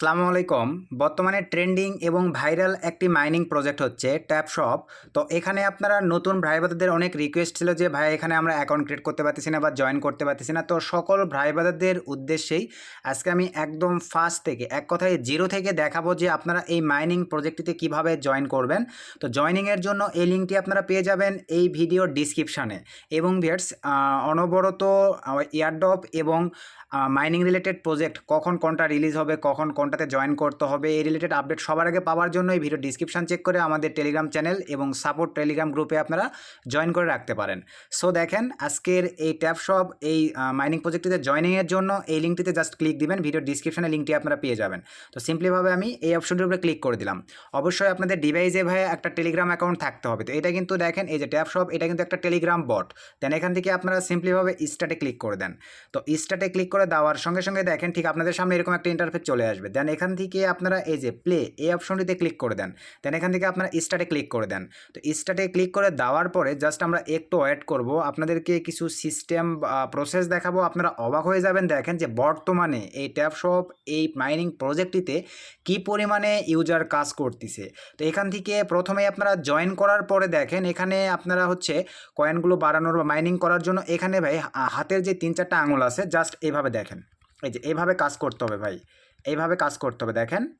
আসসালামু আলাইকুম। বর্তমানে ট্রেন্ডিং এবং ভাইরাল একটি মাইনিং প্রজেক্ট হচ্ছে ট্যাপ শপ তো এখানে আপনারা নতুন ভাই বোনদের অনেক রিকোয়েস্ট ছিল যে, ভাই, এখানে আমরা অ্যাকাউন্ট ক্রিয়েট করতে পারতেছি না বা জয়েন করতে পারতেছি না। তো সকল ভাই বোনদের উদ্দেশ্যেই আজকে আমি একদম ফার্স্ট থেকে, এক কথায় জিরো থেকে দেখাবো যে, আপনারা এই মাইনিং প্রজেক্টটিতে কীভাবে জয়েন করবেন। তো জয়েনিংয়ের জন্য এই লিঙ্কটি আপনারা পেয়ে যাবেন এই ভিডিও ডিসক্রিপশানে এবং ভিয়ার্স অনবরত এয়ারডপ এবং মাইনিং রিলেটেড প্রজেক্ট কখন কোনটা রিলিজ হবে, কখন কোনটাতে জয়েন করতে হবে। এই রিলেটেড আপডেট সবার আগে পাওয়ার জন্য এই ভিডিও ডিসক্রিপশন চেক করে আমাদের টেলিগ্রাম চ্যানেল এবং সাপোর্ট টেলিগ্রাম গ্রুপে আপনারা জয়েন করে রাখতে পারেন। সো দেখেন, আজকের এই ট্যাপ শপ এই মাইনিং প্রজেক্টটিতে জয়েনিংয়ের জন্য এই লিঙ্কটিতে জাস্ট ক্লিক দিবেন ভিডিও ডিসক্রিপশনে লিঙ্কটি আপনারা পেয়ে যাবেন। তো সিম্পলিভাবে আমি এই অপশনটির উপরে ক্লিক করে দিলাম। অবশ্যই আপনাদের ডিভাইসে ভাই একটা টেলিগ্রাম অ্যাকাউন্ট থাকতে হবে। তো এটা কিন্তু দেখেন, এই যে ট্যাপ শপ এটা কিন্তু একটা টেলিগ্রাম বট দেন এখান থেকে আপনারা সিম্পলিভাবে স্টার্টে ক্লিক করে দেন। তো স্টার্টে ক্লিক করে দেওয়ার সঙ্গে সঙ্গে দেখেন, ঠিক আপনাদের সামনে এরকম একটা ইন্টারফেস চলে আসবে। দেন এখান থেকে আপনারা এই যে প্লে এই অপশনটিতে ক্লিক করে দেন। দেন এখান থেকে আপনারা স্টার্টে ক্লিক করে দেন। তো স্টার্টে ক্লিক করে দেওয়ার পরে জাস্ট আমরা একটু ওয়েট করব। আপনাদেরকে কিছু সিস্টেম প্রসেস দেখাবো। আপনারা অবাক হয়ে যাবেন। দেখেন যে বর্তমানে এই ট্যাপ শপ এই মাইনিং প্রজেক্টটিতে কি পরিমাণে ইউজার কাজ করতেছে। তো এখান থেকে প্রথমে আপনারা জয়েন করার পরে দেখেন, এখানে আপনারা হচ্ছে কয়েনগুলো বাড়ানোর বা মাইনিং করার জন্য এখানে ভাই হাতের যে তিন চারটা আঙুল আছে জাস্ট এইভাবে দেখেন। এই যে এভাবে কাজ করতে হবে ভাই। এইভাবে কাজ করতে হবে, দেখেন।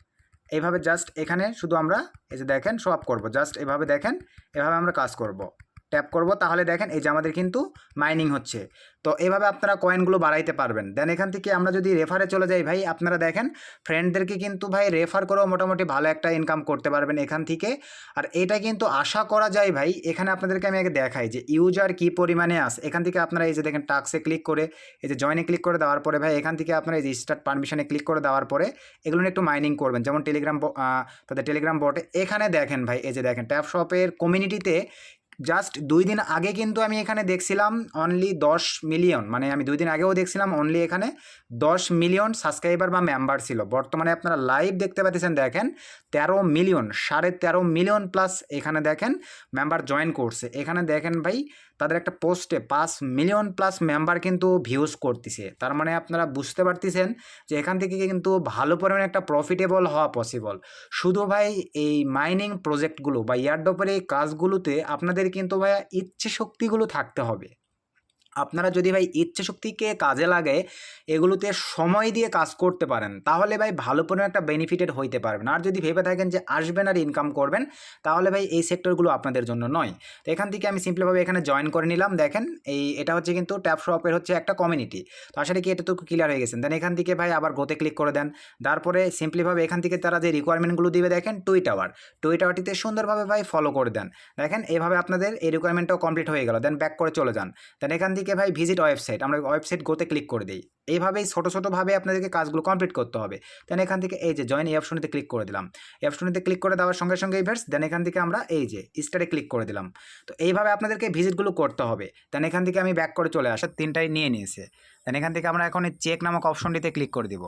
এইভাবে জাস্ট এখানে শুধু আমরা, এই যে দেখেন আপ করব। জাস্ট এভাবে দেখেন, এভাবে আমরা কাজ করব। ট্যাপ করব, তাহলে দেখেন এই যে আমাদের কিন্তু মাইনিং হচ্ছে। তো এভাবে আপনারা কয়েনগুলো বাড়াইতে পারবেন। দেন এখান থেকে আমরা যদি রেফারে চলে যাই, ভাই, আপনারা দেখেন ফ্রেন্ডদেরকে কিন্তু, ভাই রেফার করেও মোটামুটি ভালো একটা ইনকাম করতে পারবেন এখান থেকে। আর এটা কিন্তু আশা করা যায়, ভাই, এখানে আপনাদেরকে আমি আগে দেখাই যে ইউজার কি পরিমাণে আস এখান থেকে আপনারা এই যে দেখেন টাক্সে ক্লিক করে, এই যে জয়েনে ক্লিক করে দেওয়ার পরে, ভাই, এখান থেকে আপনারা এই যে স্টার্ট পারমিশনে ক্লিক করে দেওয়ার পরে, এগুলো একটু মাইনিং করবেন। যেমন টেলিগ্রাম তাদের টেলিগ্রাম বটে এখানে দেখেন, ভাই, এই যে দেখেন ট্যাপ শপের কমিউনিটিতে জাস্ট দুই দিন আগে কিন্তু আমি এখানে দেখছিলাম অনলি দশ মিলিয়ন মানে আমি দুই দিন আগেও দেখছিলাম অনলি এখানে দশ মিলিয়ন সাবস্ক্রাইবার বা মেম্বার ছিল। বর্তমানে আপনারা লাইভ দেখতে পাচ্ছেন, দেখেন তেরো মিলিয়ন সাড়ে তেরো মিলিয়ন প্লাস এখানে দেখেন মেম্বার জয়েন করছে। এখানে দেখেন ভাই তাদের একটা পোস্টে পাঁচ মিলিয়ন প্লাস মেম্বার কিন্তু ভিউজ করতেছে। তার মানে আপনারা বুঝতে পারতেছেন যে এখান থেকে কিন্তু ভালো পরিমাণে একটা প্রফিটেবল হওয়া পসিবল শুধু ভাই এই মাইনিং প্রজেক্টগুলো বা ইয়ারডপের এই কাজগুলোতে আপনাদের কিন্তু ভাইয়া ইচ্ছে শক্তিগুলো থাকতে হবে। আপনারা যদি ভাই ইচ্ছে শক্তিকে কাজে লাগে, এগুলোতে সময় দিয়ে কাজ করতে পারেন, তাহলে ভাই ভালো পরিমাণ একটা বেনিফিটেড হইতে পারবেন। আর যদি ভেবে থাকেন যে আসবেন আর ইনকাম করবেন, তাহলে ভাই এই সেক্টরগুলো আপনাদের জন্য নয়। তো এখান থেকে আমি সিম্পলিভাবে এখানে জয়েন করে নিলাম। দেখেন, এই এটা হচ্ছে কিন্তু ট্যাপ শপের হচ্ছে একটা কমিউনিটি তো আসলে কি এটা তো ক্লিয়ার হয়ে গেছেন দেন এখান থেকে ভাই আবার গোতে ক্লিক করে দেন। তারপরে সিম্পলিভাবে এখান থেকে তারা যে রিকোয়ারমেন্টগুলো দিবে, দেখেন টুই টাওয়ার টুই টাওয়ারটিতে সুন্দরভাবে ভাই ফলো করে দেন। দেখেন, এভাবে আপনাদের এই রিকোয়ারমেন্টটাও কমপ্লিট হয়ে গেল। দেন ব্যাক করে চলে যান। দেন এখান থেকে ভাই ভিজিট ওয়েবসাইট আমরা ওয়েবসাইট গোতে ক্লিক করে দিই। এইভাবেই ছোটো ছোটোভাবে আপনাদেরকে কাজগুলো কমপ্লিট করতে হবে। দেন এখান থেকে এই যে জয়েন এই অপশনেতে ক্লিক করে দিলাম। এই অপশনেতে ক্লিক করে দেওয়ার সঙ্গে সঙ্গে ইভার্স দেন এখান থেকে আমরা এই যে স্টারে ক্লিক করে দিলাম। তো এইভাবে আপনাদেরকে ভিজিটগুলো করতে হবে। দেন এখান থেকে আমি ব্যাক করে চলে আসা, তিনটাই নিয়ে নিয়েছে। দেন এখান থেকে আমরা এখন চেক নামক অপশনটিতে ক্লিক করে দিব।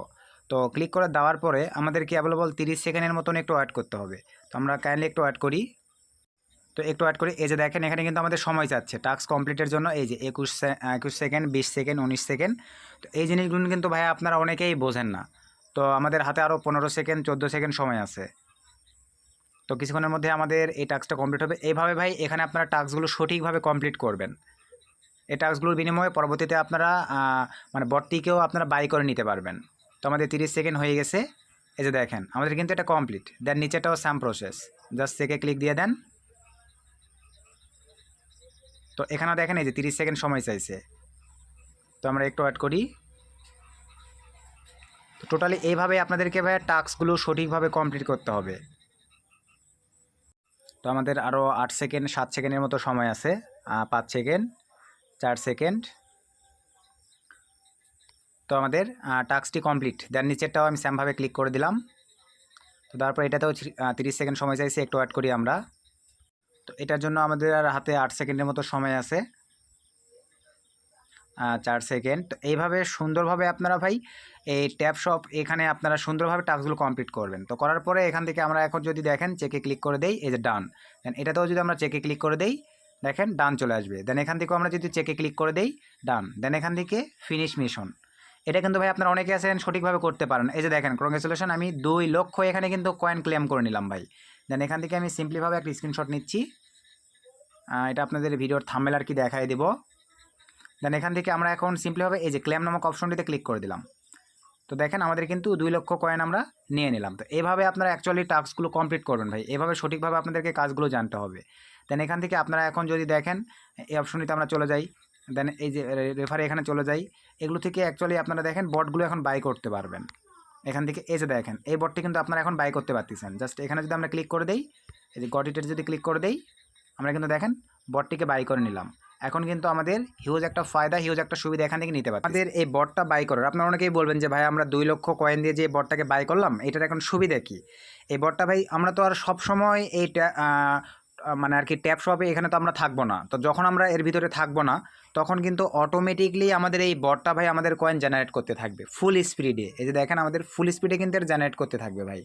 তো ক্লিক করে দেওয়ার পরে আমাদেরকে অ্যাভেলেবল তিরিশ সেকেন্ডের মতন একটু অ্যাড করতে হবে। তো আমরা কাইন্ডলি একটু অ্যাড করি। তো একটু অ্যাড করি। এই যে দেখেন, এখানে কিন্তু আমাদের সময় চাচ্ছে টাস্ক কমপ্লিটের জন্য এই যে একুশ একুশ সেকেন্ড বিশ সেকেন্ড উনিশ সেকেন্ড তো এই জিনিসগুলো কিন্তু ভাই আপনারা অনেকেই বোঝেন না। তো আমাদের হাতে আরও পনেরো সেকেন্ড চোদ্দ সেকেন্ড সময় আছে। তো কিছুক্ষণের মধ্যে আমাদের এই টাস্কটা কমপ্লিট হবে। এইভাবে ভাই এখানে আপনারা টাস্কগুলো সঠিকভাবে কমপ্লিট করবেন। এই টাস্কগুলোর বিনিময়ে পরবর্তীতে আপনারা মানে বটটিকেও আপনারা বাই করে নিতে পারবেন। তো আমাদের তিরিশ সেকেন্ড হয়ে গেছে। এই যে দেখেন, আমাদের কিন্তু এটা কমপ্লিট দেন নিচেটাও স্যাম প্রসেস জাস্ট সেকে ক্লিক দিয়ে দেন। তো এখানে দেখেন এই যে তিরিশ সেকেন্ড সময় চাইছে। তো আমরা একটু অ্যাড করি। তো টোটালি এইভাবে আপনাদেরকে ভাই টাস্কগুলো সঠিকভাবে কমপ্লিট করতে হবে। তো আমাদের আরও আট সেকেন্ড, সাত সেকেন্ডের মতো সময় আছে। পাঁচ সেকেন্ড, চার সেকেন্ড। তো আমাদের টাস্কটি কমপ্লিট দেন নিচেরটাও আমি স্যামভাবে ক্লিক করে দিলাম। তো তারপর এটাতেও তিরিশ সেকেন্ড সময় চাইছে, একটু অ্যাড করি আমরা। তো এটার জন্য আমাদের আর হাতে আট সেকেন্ডের মতো সময় আছে। চার সেকেন্ড। তো এইভাবে সুন্দরভাবে আপনারা ভাই এই ট্যাপ শপ এখানে আপনারা সুন্দরভাবে টাস্কগুলো কমপ্লিট করবেন। তো করার পরে এখান থেকে আমরা এখন যদি দেখেন চেকে ক্লিক করে দেই, এই যে ডান দেন এটাতেও যদি আমরা চেকে ক্লিক করে দেই, দেখেন ডান চলে আসবে। দেন এখান থেকেও আমরা যদি চেকে ক্লিক করে দেই ডান দেন এখান থেকে ফিনিশ মিশন এটা কিন্তু ভাই আপনারা অনেকে আছেন সঠিকভাবে করতে পারেন। এই যে দেখেন কংগ্রেচুলেশন আমি দুই লক্ষ এখানে কিন্তু কয়েন ক্লেম করে নিলাম ভাই। দেন এখান থেকে আমি সিম্পলিভাবে একটা স্ক্রিনশট নিচ্ছি। এটা আপনাদের ভিডিওর থাম্বেল আর কি দেখাই দেবো। দেন এখান থেকে আমরা এখন সিম্পলিভাবে এই যে ক্লেম নামক অপশনটিতে ক্লিক করে দিলাম। তো দেখেন, আমাদের কিন্তু দুই লক্ষ কয়েন আমরা নিয়ে নিলাম। তো এভাবে আপনারা অ্যাকচুয়ালি টাস্কগুলো কমপ্লিট করবেন ভাই। এভাবে সঠিকভাবে আপনাদেরকে কাজগুলো জানতে হবে। দেন এখান থেকে আপনারা এখন যদি দেখেন, এই অপশনটিতে আমরা চলে যাই। দেন এই যে রেফারে এখানে চলে যাই। এগুলো থেকে অ্যাকচুয়ালি আপনারা দেখেন বটগুলো এখন বাই করতে পারবেন। এখান থেকে এই যে দেখেন এই বটটি কিন্তু আপনারা এখন বাই করতে পারতেছেন। জাস্ট এখানে যদি আমরা ক্লিক করে দেই এই যে গটিটের যদি ক্লিক করে দেই আমরা কিন্তু দেখেন বটটিকে বাই করে নিলাম। এখন কিন্তু আমাদের হিউজ একটা ফায়দা হিউজ একটা সুবিধা এখান থেকে নিতে পারি আমাদের এই বটটা বাই করার আপনারা অনেকেই বলবেন যে ভাই আমরা দুই লক্ষ কয়েন দিয়ে যে বটটাকে বাই করলাম এটার এখন সুবিধা কি? এই বটটা ভাই আমরা তো আর সব সময় এই ট্যা- আহ, মানে আর কি ট্যাপ শপে এখানে তো আমরা থাকব না। তো যখন আমরা এর ভিতরে থাকব না, তখন কিন্তু অটোমেটিকলি আমাদের এই বটটা ভাই আমাদের কয়েন জেনারেট করতে থাকবে। ফুল স্পিডে এই যে দেখেন আমাদের ফুল স্পিডে কিন্তু এর জেনারেট করতে থাকবে ভাই।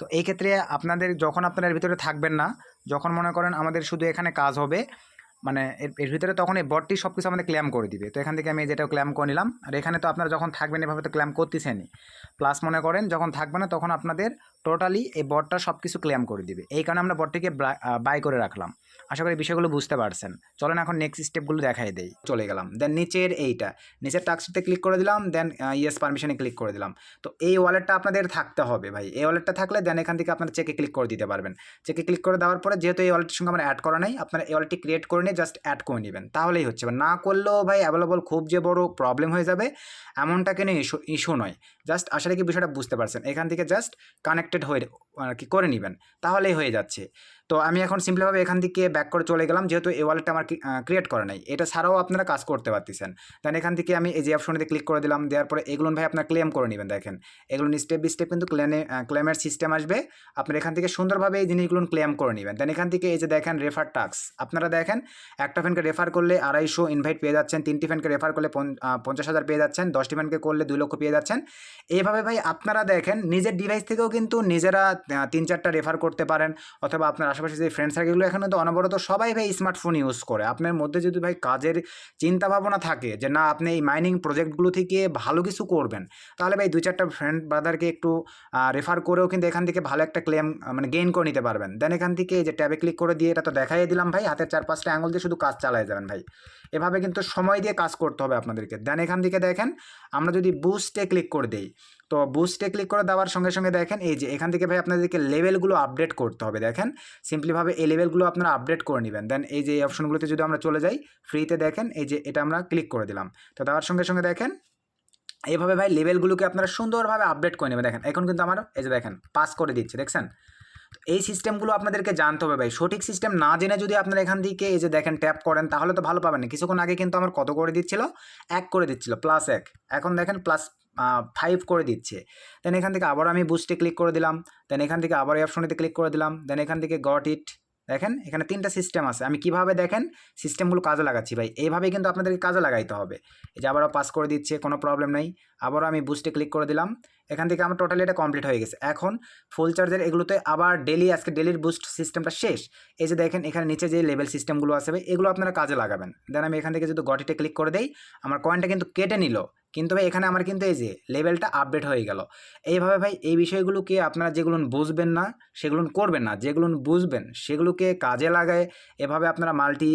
তো এই ক্ষেত্রে আপনাদের যখন আপনারা এর ভিতরে থাকবেন না, যখন মনে করেন আমাদের শুধু এখানে কাজ হবে মানে এর এর ভিতরে তখন এই বটটি সব কিছু আমাদের ক্ল্যাম করে দিবে। তো এখান থেকে আমি যেটা ক্ল্যাম করে নিলাম। আর এখানে তো আপনারা যখন থাকবেন এভাবে তো ক্ল্যাম করতেছেনই। প্লাস মনে করেন, যখন থাকবে না তখন আপনাদের টোটালি এই বটটা সব কিছু ক্ল্যাম করে দিবে। এই কারণে আমরা বটটিকে বাই করে রাখলাম। আশা করি বিষয়গুলো বুঝতে পারছেন। চলেন এখন নেক্সট স্টেপগুলো দেখাই দেই। চলে গেলাম। দেন নিচের এইটা। নিচের টাক্সটিতে ক্লিক করে দিলাম দেন ইয়েস পারমিশনে ক্লিক করে দিলাম। তো এই ওয়ালেটটা আপনাদের থাকতে হবে ভাই। এই ওয়ালেটটা থাকলে দেন এখান থেকে আপনারা চেকে ক্লিক করে দিতে পারবেন। চেকে ক্লিক করে দেওয়ার পরে যেহেতু এই ওয়ালেটের সঙ্গে আমার অ্যাড করা নাই, আপনারা এই ওয়ালেটটি ক্রিয়েট করে নিয়ে জাস্ট অ্যাড করে নেবেন। তাহলেই হচ্ছে। না করলেও ভাই অ্যাভেলেবল খুব যে বড় প্রবলেম হয়ে যাবে, এমনটা কেন ইস্যু ইস্যু নয়। জাস্ট আশা রাখি বিষয়টা বুঝতে পারছেন। এখান থেকে জাস্ট কানেক্টেড হয়ে আর কি, করে নেবেন। তাহলেই হয়ে যাচ্ছে। তো আমি এখন সিম্পলিভাবে এখান থেকে ব্যাক করে চলে গেলাম, যেহেতু এই ওয়ালেটটা আমার ক্রিয়েট করা নাই। এটা ছাড়াও আপনারা কাজ করতে পারতেছেন। দেন এখান থেকে আমি এই যে অপশনটিতে ক্লিক করে দিলাম, দেওয়ার পরে এগুলো ভাই আপনার ক্লেম করে নেবেন, দেখেন। এগুলো স্টেপ বাই স্টেপ কিন্তু ক্লেমে ক্লেমের সিস্টেম আসবে। আপনার এখান থেকে সুন্দরভাবে এই জিনিসগুলো ক্লেম করে নেবেন। দেন এখান থেকে এই যে দেখেন রেফার টাক্স আপনারা দেখেন একটা ফ্যানকে রেফার করলে আড়াইশো ইনভাইট পেয়ে যাচ্ছেন, তিনটি ফ্যানকে রেফার করলে পঞ্চ- পঞ্চাশ হাজার পেয়ে যাচ্ছেন, দশটি ফ্যানকে করলে দুই লক্ষ পেয়ে যাচ্ছেন। এইভাবে ভাই আপনারা দেখেন, নিজের ডিভাইস থেকেও কিন্তু নিজেরা তিন চারটা রেফার করতে পারেন, অথবা আপনার আশেপাশে যে ফ্রেন্ড সার্কেলগুলো এখানে তো অনবরত সবাই ভাই স্মার্টফোন ইউজ করে। আপনার মধ্যে যদি ভাই কাজের চিন্তা ভাবনা থাকে যে না, আপনি এই মাইনিং প্রজেক্টগুলো থেকে ভালো কিছু করবেন, তাহলে ভাই দুই চারটা ফ্রেন্ড ব্রাদারকে একটু রেফার করেও কিন্তু এখান থেকে ভালো একটা ক্লেম মানে গেইন করে নিতে পারবেন। দেন এখান থেকে এই যে ট্যাবে ক্লিক করে দিয়ে এটা তো দেখাই দিলাম ভাই, হাতের চার পাঁচটা আঙুল দিয়ে শুধু কাজ চালায় যাবেন ভাই। এভাবে কিন্তু সময় দিয়ে কাজ করতে হবে আপনাদেরকে। দেন এখান থেকে দেখেন, আমরা যদি বুস্টে ক্লিক করে দেই, তো বুস্টে ক্লিক করে দেওয়ার সঙ্গে সঙ্গে দেখেন, এই যে এখান থেকে ভাই আপনাদেরকে লেভেলগুলো আপডেট করতে হবে। দেখেন সিম্পলিভাবে এই লেভেলগুলো আপনারা আপডেট করে নেবেন। দেন এই যে অপশনগুলোতে যদি আমরা চলে যাই ফ্রিতে দেখেন, এই যে এটা আমরা ক্লিক করে দিলাম। তো দেওয়ার সঙ্গে সঙ্গে দেখেন, এইভাবে ভাই লেভেলগুলোকে আপনারা সুন্দরভাবে আপডেট করে নেবেন। দেখেন, এখন কিন্তু আমার, এই যে দেখেন পাস করে দিচ্ছে, দেখছেন? এই সিস্টেমগুলো আপনাদেরকে জানতে হবে ভাই। সঠিক সিস্টেম না জেনে যদি আপনারা এখান থেকে এই যে দেখেন ট্যাপ করেন, তাহলে তো ভালো পাবেন না। কিছুক্ষণ আগে কিন্তু আমার কত করে দিচ্ছিল? এক করে দিচ্ছিল প্লাস এক। এখন দেখেন প্লাস ফাইভ করে দিচ্ছে। দেন এখান থেকে আবার আমি বুস্টে ক্লিক করে দিলাম। দেন এখান থেকে আবার অপশনেতে ক্লিক করে দিলাম। দেন এখান থেকে গট ইট দেখেন, এখানে তিনটা সিস্টেম আছে। আমি কীভাবে দেখেন সিস্টেমগুলো কাজে লাগাচ্ছি ভাই? এইভাবেই কিন্তু আপনাদেরকে কাজে লাগাইতে হবে। এই যে আবারও পাস করে দিচ্ছে, কোনো প্রবলেম নেই। আবারও আমি বুস্টে ক্লিক করে দিলাম। এখান থেকে আমার টোটালি এটা কমপ্লিট হয়ে গেছে। এখন ফুল চার্জের এগুলোতে আবার ডেলি আজকে ডেলির বুস্ট সিস্টেমটা শেষ। এই যে দেখেন, এখানে নিচে যে লেভেল সিস্টেমগুলো আছে এগুলো আপনারা কাজে লাগাবেন। দেন আমি এখান থেকে যদি গটিতে ক্লিক করে দেই, আমার কয়েনটা কিন্তু কেটে নিল। কিন্তু ভাই এখানে আমার কিন্তু এই যে লেভেলটা আপডেট হয়ে গেল। এইভাবে ভাই এই বিষয়গুলোকে আপনারা যেগুলো বুঝবেন না, সেগুলো করবেন না। যেগুলো বুঝবেন, সেগুলোকে কাজে লাগায় এভাবে আপনারা মাল্টি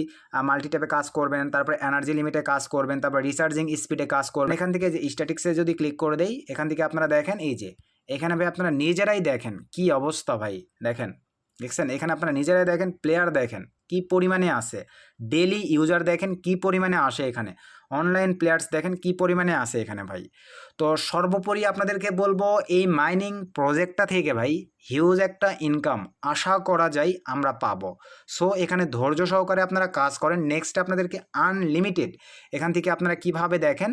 মাল্টি ট্যাপে কাজ করবেন, তারপরে এনার্জি লিমিটে কাজ করবেন, তারপর রিচার্জিং স্পিডে কাজ করবেন। এখান থেকে যে স্ট্যাটিক্সে যদি ক্লিক করে দেই, এখান থেকে আপনারা দেখেন এই যে, এখানে ভাই আপনারা নিজেরাই দেখেন কি অবস্থা ভাই, দেখেন। দেখছেন? এখানে আপনারা নিজেরাই দেখেন প্লেয়ার দেখেন, কি পরিমাণে আসে। ডেলি ইউজার দেখেন, কি পরিমাণে আসে এখানে। অনলাইন প্লেয়ার্স দেখেন, কি পরিমাণে আসে এখানে ভাই। তো সর্বোপরি আপনাদেরকে বলব, এই মাইনিং প্রজেক্টটা থেকে ভাই হিউজ একটা ইনকাম আশা করা যায় আমরা পাবো। সো এখানে ধৈর্য সহকারে আপনারা কাজ করেন। নেক্সট আপনাদেরকে আনলিমিটেড এখান থেকে আপনারা কীভাবে দেখেন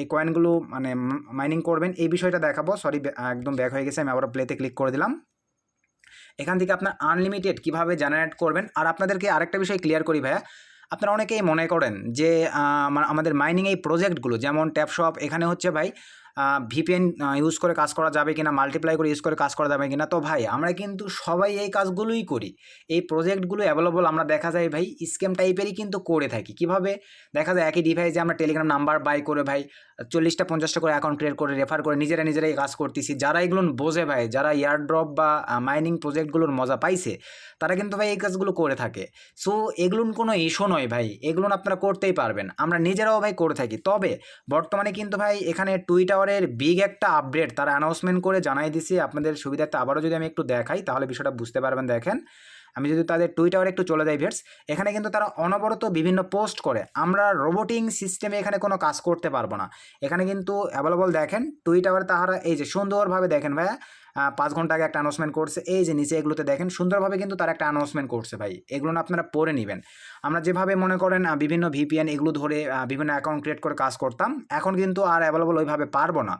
এই কয়েনগুলো মানে মাইনিং করবেন, এই বিষয়টা দেখাবো। সরি একদম ব্যাক হয়ে গেছে, আমি আবার প্লেতে ক্লিক করে দিলাম। এখান থেকে আপনার আনলিমিটেড কীভাবে জেনারেট করবেন? আর আপনাদেরকে আরেকটা বিষয় ক্লিয়ার করি ভাইয়া। আপনারা অনেকেই মনে করেন যে আমাদের মাইনিং এই প্রজেক্টগুলো যেমন ট্যাপশপ এখানে হচ্ছে ভাই ভিপিএন ইউজ করে কাজ করা যাবে কিনা মাল্টিপ্লাই করে ইউজ করে কাজ করা যাবে কিনা, তো ভাই, আমরা কিন্তু সবাই এই কাজগুলোই করি। এই প্রজেক্টগুলো অ্যাভেলেবল আমরা দেখা যায় ভাই স্ক্যাম টাইপেরই কিন্তু করে থাকি। কীভাবে? দেখা যায় একই ডিভাইসে আমরা টেলিগ্রাম নাম্বার বাই করে ভাই, চল্লিশটা, পঞ্চাশটা করে অ্যাকাউন্ট ক্রিয়েট করে রেফার করে, নিজেরা নিজেরাই কাজ করতেছি। যারা এগুলো বোঝে ভাই, যারা ইয়ারড্রপ বা মাইনিং প্রজেক্টগুলোর মজা পাইছে, তারা কিন্তু ভাই এই কাজগুলো করে থাকে। সো এগুলো কোনো ইস্যু নয় ভাই, এগুলো আপনারা করতেই পারবেন। আমরা নিজেরাও ভাই করে থাকি। তবে, বর্তমানে কিন্তু ভাই, এখানে টুইটারের বিগ একটা আপডেট তারা অ্যানাউন্সমেন্ট করে জানাই দিছি। আপনাদের সুবিধার্থে আবারও যদি আমি একটু দেখাই, তাহলে বিষয়টা বুঝতে পারবেন, দেখেন। আমি যদি তাদের টুইটারে একটু চলে যাই ভেটস এখানে কিন্তু তারা অনবরত বিভিন্ন পোস্ট করে। আমরা রোবোটিং সিস্টেমে এখানে কোনো কাজ করতে পারব না। এখানে কিন্তু অ্যাভেলেবল দেখেন টুইটারে তাহারা এই যে সুন্দরভাবে দেখেন ভাইয়া পাঁচ ঘণ্টা আগে একটা অ্যানাউন্সমেন্ট করছে, এই যে নিচে এগুলোতে দেখেন, সুন্দরভাবে কিন্তু তারা একটা অ্যানাউন্সমেন্ট করছে ভাই। এগুলো আপনারা পড়ে নেবেন। আমরা যেভাবে মনে করেন বিভিন্ন ভিপিএন এগুলো ধরে বিভিন্ন অ্যাকাউন্ট ক্রিয়েট করে কাজ করতাম, এখন কিন্তু আর অ্যাভেলেবল ওইভাবে পারব না।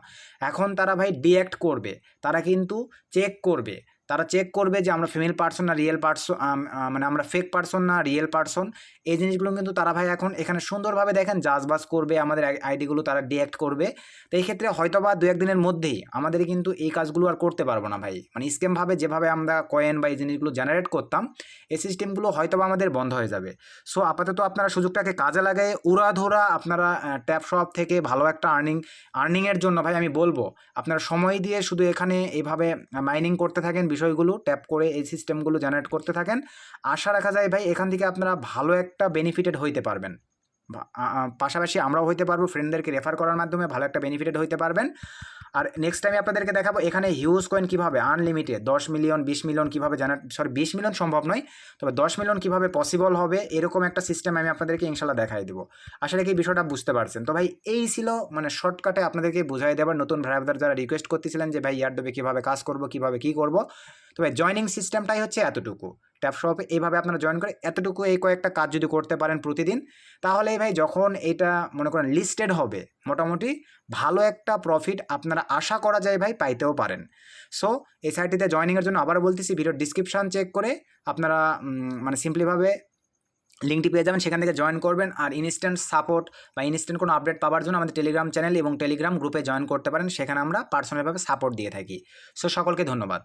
এখন তারা ভাই ডিঅ্যাক্ট করবে, তারা কিন্তু চেক করবে। তারা চেক করবে যে আমরা ফিমেল পার্সন না রিয়েল পার্সন মানে আমরা ফেক পার্সন না রিয়েল পার্সন এই জিনিসগুলো কিন্তু তারা ভাই এখন এখানে সুন্দরভাবে দেখেন জাজবাজ করবে, আমাদের আইডিগুলো তারা ডিঅ্যাক্ট করবে। তো এই ক্ষেত্রে হয়তো বা দু একদিনের মধ্যেই আমাদের কিন্তু এই কাজগুলো আর করতে পারব না ভাই। মানে স্ক্যামভাবে যেভাবে আমরা কয়েন বা এই জিনিসগুলো জেনারেট করতাম, এই সিস্টেমগুলো হয়তো বা আমাদের বন্ধ হয়ে যাবে। সো আপাতত আপনারা সুযোগটাকে কাজে লাগায় উড়াধরা আপনারা ট্যাপ শপ থেকে ভালো একটা আর্নিং আর্নিংয়ের জন্য ভাই আমি বলব, আপনারা সময় দিয়ে শুধু এখানে এইভাবে মাইনিং করতে থাকেন বিষয়গুলো ট্যাপ করে এই সিস্টেমগুলো জেনারেট করতে থাকেন। আশা রাখা যায় ভাই এখান থেকে আপনারা ভালো একটা বেনিফিটেড হইতে পারবেন। পাশাপাশি আমরাও হইতে পারব ফ্রেন্ডদেরকে রেফার করার মাধ্যমে ভালো একটা বেনিফিটেড হইতে পারবেন। আর নেক্সট টাইম আপনাদেরকে দেখাবো, এখানে হিউজ কয়েন কীভাবে আনলিমিটেড দশ মিলিয়ন বিশ মিলিয়ন কীভাবে জেনারেট সরি বিশ মিলিয়ন সম্ভব নয়, তবে দশ মিলিয়ন কীভাবে পসিবল হবে, এরকম একটা সিস্টেম আমি আপনাদেরকে ইনশাল্লাহ দেখাই দেবো। আশা রাখি বিষয়টা বুঝতে পারছেন। তো ভাই, এই ছিল মানে শর্টকাটে আপনাদেরকে বুঝাই দেওয়ার নতুন ভাইয়াদের যারা রিকোয়েস্ট করতেছিলেন যে, ভাই, ইয়ারডোবে কীভাবে কাজ করব, কীভাবে কী করব? তো ভাই জয়নিং সিস্টেমটাই হচ্ছে এতটুকু। ট্যাপ শপে এইভাবে আপনারা জয়েন করে এতটুকু এই কয়েকটা কাজ যদি করতে পারেন প্রতিদিন, তাহলে এই ভাই যখন এটা মনে করেন লিস্টেড হবে, মোটামুটি ভালো একটা প্রফিট আপনারা আশা করা যায় ভাই পাইতেও পারেন। সো এই সাইটটিতে জয়নিংয়ের জন্য আবার বলতেছি ভিডিওর ডিসক্রিপশান চেক করে আপনারা মানে সিম্পলিভাবে লিঙ্কটি পেয়ে যাবেন, সেখান থেকে জয়েন করবেন আর ইনস্ট্যান্ট সাপোর্ট বা ইনস্ট্যান্ট কোনো আপডেট পাওয়ার জন্য আমাদের টেলিগ্রাম চ্যানেল এবং টেলিগ্রাম গ্রুপে জয়েন করতে পারেন, সেখানে আমরা পার্সোনালভাবে সাপোর্ট দিয়ে থাকি। সো সকলকে ধন্যবাদ।